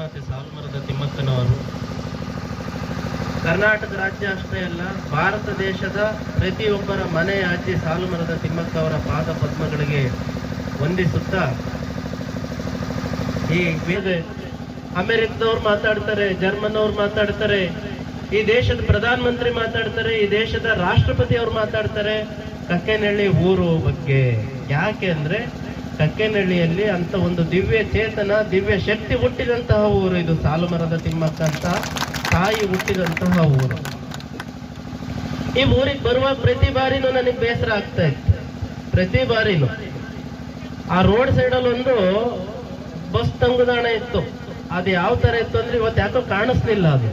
ಮಾತೆ ಸಾಲುಮರದ ತಿಮ್ಮಕ್ಕನವರು. ಕರ್ನಾಟಕ ರಾಜ್ಯ ಅಷ್ಟೇ ಅಲ್ಲ, ಭಾರತ ದೇಶದ ಪ್ರತಿಯೊಬ್ಬರ ಮನೆ ಅಜ್ಜಿ ಸಾಲುಮರದ ತಿಮ್ಮಕ್ಕ ಅವರ ಪಾದ ಪದ್ಮಗಳಿಗೆ ವಂದಿಸುತ್ತಾ, ಈ ಅಮೆರಿಕದವ್ರು ಮಾತಾಡ್ತಾರೆ ಜರ್ಮನ್ ಅವ್ರು ಮಾತಾಡ್ತಾರೆ, ಈ ದೇಶದ ಪ್ರಧಾನ ಮಂತ್ರಿ ಮಾತಾಡ್ತಾರೆ, ಈ ದೇಶದ ರಾಷ್ಟ್ರಪತಿ ಅವ್ರು ಮಾತಾಡ್ತಾರೆ, ಕಕ್ಕೆನಹಳ್ಳಿ ಊರು ಬಗ್ಗೆ. ಯಾಕೆ ಅಂದ್ರೆ ಕಕ್ಕೆನಹಳ್ಳಿಯಲ್ಲಿ ಅಂತ ಒಂದು ದಿವ್ಯ ಚೇತನ, ದಿವ್ಯ ಶಕ್ತಿ ಹುಟ್ಟಿದಂತಹ ಊರು ಇದು. ಸಾಲುಮರದ ತಿಮ್ಮಕ್ಕ ಅಂತ ತಾಯಿ ಹುಟ್ಟಿದಂತಹ ಊರು. ಈ ಊರಿಗೆ ಬರುವ ಪ್ರತಿ ಬಾರಿನೂ ನನಗೆ ಬೇಸರ ಆಗ್ತಾ ಇತ್ತು. ಪ್ರತಿ ಬಾರಿನೂ. ಆ ರೋಡ್ ಸೈಡಲ್ಲಿ ಒಂದು ಬಸ್ ತಂಗುದಾಣ ಇತ್ತು. ಅದು ಯಾವ ತರ ಇತ್ತು ಅಂದ್ರೆ ಇವತ್ತು ಯಾಕೋ ಕಾಣಿಸ್ಲಿಲ್ಲ ಅದು.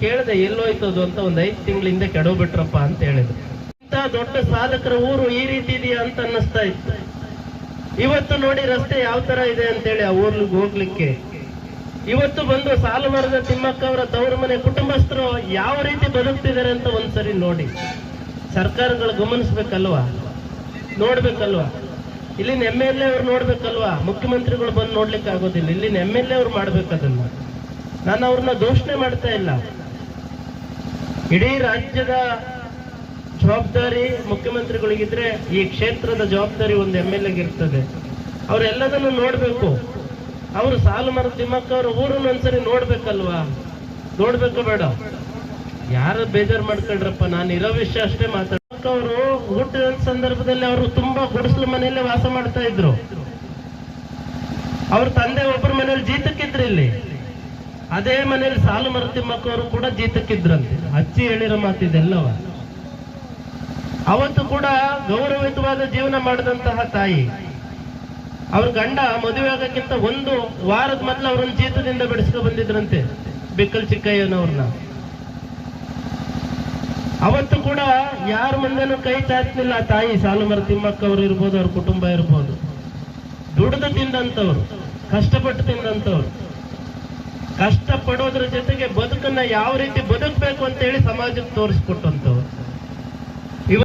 ಕೇಳಿದೆ, ಎಲ್ಲೋಯ್ತು ಅದು ಅಂತ ಒಂದು ಐದು ತಿಂಗಳ ಹಿಂದೆ ಕೆಡೋಬಿಟ್ರಪ್ಪ ಅಂತ ಹೇಳಿದ್ರು. ಇಂಥ ದೊಡ್ಡ ಸಾಧಕರ ಊರು ಈ ರೀತಿ ಇದೆಯಾ ಅಂತ ಅನ್ನಿಸ್ತಾ ಇತ್ತು. ಇವತ್ತು ನೋಡಿ ರಸ್ತೆ ಯಾವ ತರ ಇದೆ ಅಂತೇಳಿ ಆ ಊರ್ಲಿಗೆ ಹೋಗ್ಲಿಕ್ಕೆ. ಇವತ್ತು ಬಂದು ಸಾಲು ಮರದ ತಿಮ್ಮಕ್ಕ ಅವರ ತವರು ಮನೆ ಕುಟುಂಬಸ್ಥರು ಯಾವ ರೀತಿ ಬದುಕ್ತಿದ್ದಾರೆ ಅಂತ ಒಂದ್ಸರಿ ನೋಡಿ. ಸರ್ಕಾರಗಳು ಗಮನಿಸ್ಬೇಕಲ್ವಾ? ನೋಡ್ಬೇಕಲ್ವಾ? ಇಲ್ಲಿನ ಎಂ ಎಲ್ ಎ ಅವ್ರು ನೋಡ್ಬೇಕಲ್ವಾ? ಮುಖ್ಯಮಂತ್ರಿಗಳು ಬಂದು ನೋಡ್ಲಿಕ್ಕೆ ಆಗೋದಿಲ್ಲ. ಇಲ್ಲಿನ ಎಂ ಎಲ್ ಎ ಅವ್ರು ಮಾಡ್ಬೇಕದನ್ನ ನಾನು ಅವ್ರನ್ನ ದೂಷಣೆ ಮಾಡ್ತಾ ಇಲ್ಲ. ಇಡೀ ರಾಜ್ಯದ ಜವಾಬ್ದಾರಿ ಮುಖ್ಯಮಂತ್ರಿಗಳಿಗಿದ್ರೆ ಈ ಕ್ಷೇತ್ರದ ಜವಾಬ್ದಾರಿ ಒಂದು ಎಂ ಎಲ್ ಇರ್ತದೆ. ಅವರೆಲ್ಲದನ್ನು ನೋಡ್ಬೇಕು. ಅವರು ಸಾಲು ಮರ ತಿಮ್ಮಕ್ಕ ಅವ್ರ ಊರನ್ನ ಒಂದ್ಸರಿ ನೋಡ್ಬೇಕಲ್ವಾ? ನೋಡ್ಬೇಕು ಬೇಡ. ಯಾರು ಬೇಜಾರು ಮಾಡ್ಕೊಳ್ರಪ್ಪ ನಾನು ಇರೋ ವಿಷಯ ಅಷ್ಟೇ ಮಾತಾಡ ಅವರು ಹುಟ್ಟಿದ ಸಂದರ್ಭದಲ್ಲಿ ಅವರು ತುಂಬಾ ಗುಡಿಸಲು ಮನೆಯಲ್ಲೇ ವಾಸ ಮಾಡ್ತಾ ಇದ್ರು. ಅವ್ರ ತಂದೆ ಒಬ್ಬರ ಮನೇಲಿ ಜೀತಕ್ಕಿದ್ರು ಇಲ್ಲಿ. ಅದೇ ಮನೇಲಿ ಸಾಲು ಮರ ತಿಮ್ಮಕ್ಕ ಅವರು ಕೂಡ ಜೀತಕ್ಕಿದ್ರಂತೆ. ಅಚ್ಚಿ ಹೇಳಿರೋ ಮಾತಿದೆಲ್ಲವ? ಅವತ್ತು ಕೂಡ ಗೌರವಯುತವಾದ ಜೀವನ ಮಾಡಿದಂತಹ ತಾಯಿ. ಅವ್ರ ಗಂಡ ಮದುವೆ ಆಗಕ್ಕಿಂತ ಒಂದು ವಾರದ ಮೊದಲು ಅವ್ರನ್ನ ಜೀತದಿಂದ ಬಿಡಿಸ್ಕೊ ಬಂದಿದ್ರಂತೆ, ಬಿಕ್ಕಲ್ ಚಿಕ್ಕಯ್ಯನವ್ರನ್ನ. ಅವತ್ತು ಕೂಡ ಯಾರ ಮುಂದೆನೂ ಕೈ ಚಾಚಲಿಲ್ಲ ತಾಯಿ. ಸಾಲುಮರ ತಿಮ್ಮಕ್ಕ ಅವ್ರು ಇರ್ಬೋದು, ಅವ್ರ ಕುಟುಂಬ ಇರ್ಬೋದು. ದುಡಿದು ತಿಂದಂತವ್ರು ಕಷ್ಟಪಟ್ಟು ತಿಂದಂತವ್ರು ಕಷ್ಟ ಪಡೋದ್ರ ಜೊತೆಗೆ ಬದುಕನ್ನ ಯಾವ ರೀತಿ ಬದುಕಬೇಕು ಅಂತ ಹೇಳಿ ಸಮಾಜಕ್ಕೆ ತೋರಿಸ್ಕೊಟ್ಟಂತವ್ರು